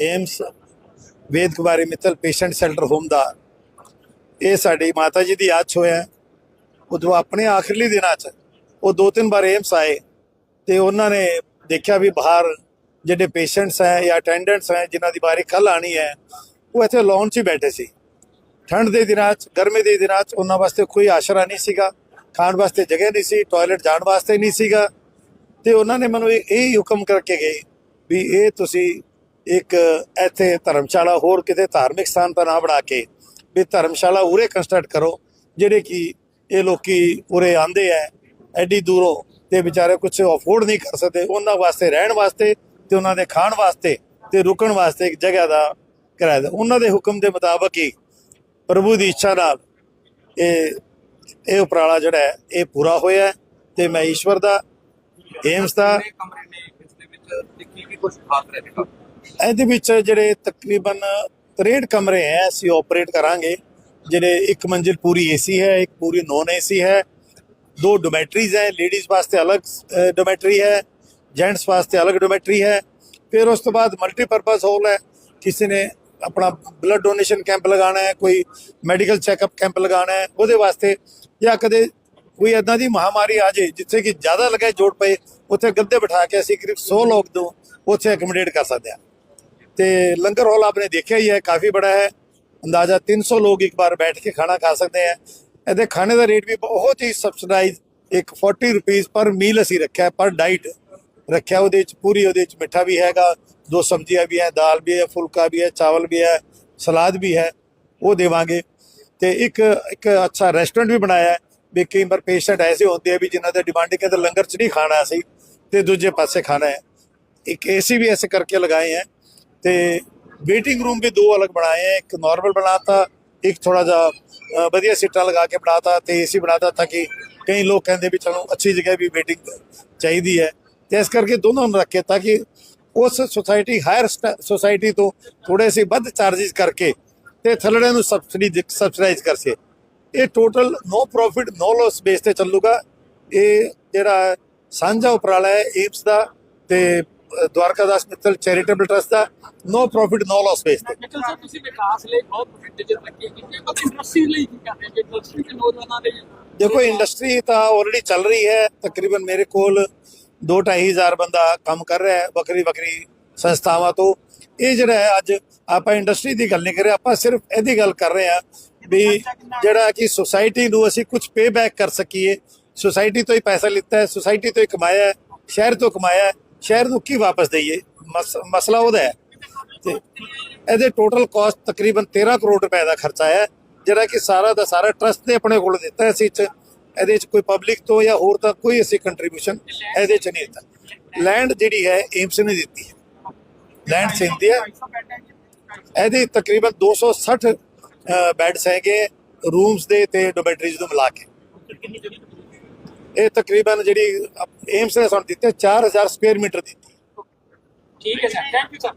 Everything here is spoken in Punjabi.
AIIMS Ved Kumari Mittal patient centre home ਦਾ ਇਹ ਸਾਡੀ ਮਾਤਾ ਜੀ ਦੀ ਯਾਦ 'ਚ ਹੋਇਆ। ਉਦੋਂ ਆਪਣੇ ਆਖਰੀ ਦਿਨਾਂ 'ਚ ਉਹ ਦੋ ਤਿੰਨ ਵਾਰ ਏਮਸ ਆਏ ਤੇ ਉਹਨਾਂ ਨੇ ਦੇਖਿਆ ਵੀ ਬਾਹਰ ਜਿਹੜੇ ਪੇਸ਼ੈਂਟਸ ਹੈ ਜਾਂ ਅਟੈਂਡੈਂਟਸ ਹੈ ਜਿਨ੍ਹਾਂ ਦੀ ਵਾਰੀ ਕੱਲ ਆਣੀ ਹੈ, ਉਹ ਇੱਥੇ ਲਾਉਣ 'ਚ ਹੀ ਬੈਠੇ ਸੀ। ਠੰਡ ਦੇ ਦਿਨਾਂ 'ਚ, ਗਰਮੀ ਦੇ ਦਿਨਾਂ 'ਚ ਉਹਨਾਂ ਵਾਸਤੇ ਕੋਈ ਆਸ਼ਰਾ ਨਹੀਂ ਸੀਗਾ, ਖਾਣ ਵਾਸਤੇ ਜਗ੍ਹਾ ਨਹੀਂ ਸੀ ਟਾਇਲਟ ਜਾਣ ਵਾਸਤੇ ਨਹੀਂ ਸੀਗਾ। ਤੇ ਉਹਨਾਂ ਨੇ ਮੈਨੂੰ ਇਹ ਇਹ ਹੀ ਹੁਕਮ ਕਰਕੇ ਗਏ ਵੀ ਇਹ ਤੁਸੀਂ ਇੱਕ ਇੱਥੇ ਧਰਮਸ਼ਾਲਾ ਹੋਰ ਕਿਤੇ ਧਾਰਮਿਕ ਸਥਾਨ ਦਾ ਨਾਮ ਬਣਾ ਕੇ ਵੀ ਧਰਮਸ਼ਾਲਾ ਉਰੇ ਕੰਸਟਰਕਟ ਕਰੋ, ਜਿਹੜੇ ਕਿ ਇਹ ਲੋਕੀ ਉਰੇ ਆਂਦੇ ਆ ਐਡੀ ਦੂਰੋਂ ਤੇ ਵਿਚਾਰੇ ਕੁਝ ਅਫੋਰਡ ਨਹੀਂ ਕਰ ਸਕਦੇ, ਉਹਨਾਂ ਵਾਸਤੇ ਰਹਿਣ ਵਾਸਤੇ ਤੇ ਉਹਨਾਂ ਦੇ ਖਾਣ ਵਾਸਤੇ ਤੇ ਰੁਕਣ ਵਾਸਤੇ ਇੱਕ ਜਗ੍ਹਾ ਦਾ ਕਿਰਾਇਆ ਦਾ। ਉਹਨਾਂ ਦੇ ਹੁਕਮ ਦੇ ਮੁਤਾਬਕ ਹੀ ਪ੍ਰਭੂ ਦੀ ਇੱਛਾ ਨਾਲ ਇਹ ਇਹ ਉਪਰਾਲਾ ਜਿਹੜਾ ਹੈ ਇਹ ਪੂਰਾ ਹੋਇਆ ਹੈ ਤੇ ਮੈਂ ਈਸ਼ਵਰ ਦਾ ਏਮਸ ਦਾ ਕਮਰੇ ਨੇ? ਇਸ ਦੇ ਵਿੱਚ ਕੀ ਕੀ ਕੁਝ ਖਾਸ ਰਹੇਗਾ ਇਹਦੇ ਵਿੱਚ ਜਿਹੜੇ ਤਕਰੀਬਨ 63 ਕਮਰੇ ਹੈ ਅਸੀਂ ਆਪਰੇਟ ਕਰਾਂਗੇ। ਜਿਹੜੇ ਇੱਕ ਮੰਜ਼ਿਲ ਪੂਰੀ ਏਸੀ ਹੈ, ਇੱਕ ਪੂਰੀ ਨੌਨ ਏਸੀ ਹੈ। ਦੋ ਡੋਮੈਟਰੀਜ਼ ਹੈ ਲੇਡੀਜ਼ ਵਾਸਤੇ ਅਲੱਗ ਡੋਮੈਟਰੀ ਹੈ ਜੈਂਟਸ ਵਾਸਤੇ ਅਲੱਗ ਡੋਮੈਟਰੀ ਹੈ। ਫਿਰ ਉਸ ਤੋਂ ਬਾਅਦ ਮਲਟੀਪਰਪਸ ਹਾਲ ਹੈ, ਕਿਸੇ ਨੇ ਆਪਣਾ ਬਲੱਡ ਡੋਨੇਸ਼ਨ ਕੈਂਪ ਲਗਾਉਣਾ ਹੈ, ਕੋਈ ਮੈਡੀਕਲ ਚੈੱਕਅਪ ਕੈਂਪ ਲਗਾਉਣਾ ਹੈ, ਉਹਦੇ ਵਾਸਤੇ ਜਾਂ ਕਦੇ ਕੋਈ ਇਦਾਂ ਦੀ ਮਹਾਮਾਰੀ ਆ ਜੇ ਜਿੱਥੇ ਕਿ ਜ਼ਿਆਦਾ ਲਗਾਏ ਜੋੜ ਪਏ, ਉੱਥੇ ਗੱਦੇ ਬਿਠਾ ਕੇ ਅਸੀਂ ਕਰੀਬ 100 ਲੋਕ ਤੋਂ ਉੱਥੇ ਅਕਮੋਡੇਟ ਕਰ ਸਕਦੇ ਹਾਂ। ਤੇ ਲੰਗਰ ਹਾਲ ਆਪਨੇ ਦੇਖਿਆ ਹੀ ਹੈ ਕਾਫੀ ਬੜਾ ਹੈ ਅੰਦਾਜ਼ਾ 300 ਲੋਕ ਇੱਕ ਬਾਰ ਬੈਠ ਕੇ ਖਾਣਾ ਖਾ ਸਕਦੇ ਹੈ ਇਹਦੇ ਖਾਣੇ ਦਾ ਰੇਟ ਵੀ ਬਹੁਤ ਹੀ ਸਬਸਿਡਾਈਜ਼ ਇੱਕ 40 ਰੁਪਏ ਪਰ ਮੀਲ ਅਸੀਂ ਰੱਖਿਆ ਪਰ ਡਾਈਟ ਰੱਖਿਆ ਉਹਦੇ ਵਿੱਚ ਪੂਰੀ ਉਹਦੇ ਵਿੱਚ ਮਿੱਠਾ ਵੀ ਹੈਗਾ ਦੋ ਸਬਜ਼ੀਆਂ ਵੀ ਹੈ ਦਾਲ ਵੀ ਹੈ ਫੁਲਕਾ ਵੀ ਹੈ ਚਾਵਲ ਵੀ ਹੈ ਸਲਾਦ ਵੀ ਹੈ ਉਹ ਦੇਵਾਂਗੇ ਤੇ ਇੱਕ ਇੱਕ ਅੱਛਾ ਰੈਸਟੋਰੈਂਟ ਵੀ ਬਣਾਇਆ ਹੈ ਵੀ ਕਈ ਵਾਰ ਪੇਸ਼ੈਂਟ ਐਸੇ ਹੁੰਦੇ ਆ ਵੀ ਜਿਨ੍ਹਾਂ ਦਾ ਡਿਮਾਂਡਿੰਗ ਹੈ ਤਾਂ ਲੰਗਰ ਚ ਨਹੀਂ ਖਾਣਾ ਸੀ ਤੇ ਦੂਜੇ ਪਾਸੇ ਖਾਣਾ ਹੈ ਇੱਕ ਏਸੀ ਵੀ ऐसे करके लगाए हैं ਤੇ वेटिंग रूम भी दो अलग बनाए हैं ਇੱਕ नॉर्मल बनाता एक थोड़ा जा वधिया सीटा लगा के बनाता तो ए सी ਤਾਂ ਕਿ ਕਈ ਲੋਕ ਕਹਿੰਦੇ ਵੀ ਚਲੋ ਅੱਛੀ ਜਗ੍ਹਾ ਵੀ ਵੇਟਿੰਗ ਚਾਹੀਦੀ ਹੈ। ਤੇ ਇਸ ਕਰਕੇ ਦੋਨੋਂ ਨੂੰ ਰੱਖੇ ਤਾਂ ਕਿ ਉਸ ਸੋਸਾਇਟੀ ਹਾਇਰ ਸੋਸਾਇਟੀ ਤੋਂ ਥੋੜੇ ਸੇ ਵੱਧ ਚਾਰजेस ਕਰਕੇ ਤੇ ਥੱਲੜੇ ਨੂੰ ਸਬਸਿਡੀ ਸਬਸਿਡਾਈਜ਼ ਕਰਸੇ ਇਹ total no profit no loss base ਤੇ ਚੱਲੂਗਾ। ਇਹ ਜਿਹੜਾ ਸਾਂਝਾ ਉਪਰਾਲਾ ਹੈ ਏਪਸ ਦਾ ਤੇ ਦਵਾਰਕਾਦਾਸ ਮਿੱਤਲ ਚੈਰੀਟੇਬਲ ਟਰਸਟ ਦਾ no profit no loss base ਤੇ ਮਿੱਟਲ ਸਾਹਿਬ ਤੁਸੀਂ ਵਿਕਾਸ ਲਈ ਬਹੁਤ ਪ੍ਰੋਜੈਕਟ ਰੱਖੇ ਕੀਤੇ ਪਰ ਇੰਡਸਟਰੀ ਲਈ ਕੀ ਕਰ ਰਹੇ ਹੋ ਇੰਡਸਟਰੀ ਦੇ ਨੌਜਵਾਨਾਂ ਦੇ ਦੇਖੋ ਇੰਡਸਟਰੀ ਤਾਂ ਆਲਰੇਡੀ ਚੱਲ ਰਹੀ ਹੈ। ਤਕਰੀਬਨ ਮੇਰੇ ਕੋਲ 2-2500 ਬੰਦਾ ਕੰਮ ਕਰ ਰਿਹਾ ਹੈ ਵੱਖਰੀ ਵੱਖਰੀ ਸੰਸਥਾਵਾਂ ਤੋਂ। ਇਹ ਜਿਹੜਾ ਹੈ ਅੱਜ ਆਪਾਂ ਇੰਡਸਟਰੀ ਦੀ ਗੱਲ ਨਹੀਂ ਕਰ ਰਹੇ ਆਪਾਂ ਸਿਰਫ ਇਹਦੀ ਗੱਲ ਕਰ ਰਹੇ ਹਾਂ ਵੀ ਜਿਹੜਾ ਕਿ ਸੁਸਾਇਟੀ ਨੂੰ ਅਸੀਂ ਕੁਝ ਪੇ ਬੈਕ ਕਰ ਸਕੀਏ। ਸੁਸਾਇਟੀ ਤੋਂ ਹੀ ਪੈਸਾ ਲਿੱਤਾ ਹੈ ਸੁਸਾਇਟੀ ਤੋਂ ਹੀ ਕਮਾਇਆ ਹੈ ਸ਼ਹਿਰ ਤੋਂ ਕਮਾਇਆ ਹੈ। ਸ਼ਹਿਰ ਨੂੰ ਕੀ ਵਾਪਸ ਦਈਏ? ਮਸਲਾ ਉਹਦਾ ਹੈ। ਤੇ ਇਹਦੇ ਟੋਟਲ ਕਾਸਟ ਤਕਰੀਬਨ 13 ਕਰੋੜ ਰੁਪਏ ਦਾ ਖਰਚਾ ਹੈ ਜਿਹੜਾ ਕਿ ਸਾਰਾ ਦਾ ਸਾਰਾ ਟਰਸਟ ਨੇ ਆਪਣੇ ਕੋਲ ਦਿੱਤਾ ਹੈ ਚ। ਇਹਦੇ ਚ ਕੋਈ ਪਬਲਿਕ ਤੋਂ ਜਾਂ ਹੋਰ ਤਾਂ ਕੋਈ ਅਸੀਂ ਕੰਟਰੀਬਿਊਸ਼ਨ ਇਹਦੇ ਚ ਨਹੀਂ ਦਿੱਤਾ। ਲੈਂਡ ਜਿਹੜੀ ਹੈ ਏਮਸ ਨੇ ਦਿੱਤੀ ਹੈ। ਲੈਂਡ ਸਿੰਦੀ ਹੈ। ਇਹਦੇ ਤਕਰੀਬਨ 260 ਬੈੱਡਸ ਹੈਗੇ। ਰੂਮਸ ਦੇ ਤੇ ਡੋਮੈਟਰੀਜ਼ ਨੂੰ ਮਿਲਾ ਕੇ। ਇਹ ਤਕਰੀਬਨ ਜਿਹੜੀ ਏਮਸ ਨੇ ਸਾਨੂੰ ਦਿੱਤੇ 4000 ਸਕੁਅਰ ਮੀਟਰ ਦਿੱਤੀ ਠੀਕ ਹੈ ਸਰ ਥੈਂਕ ਯੂ ਸਰ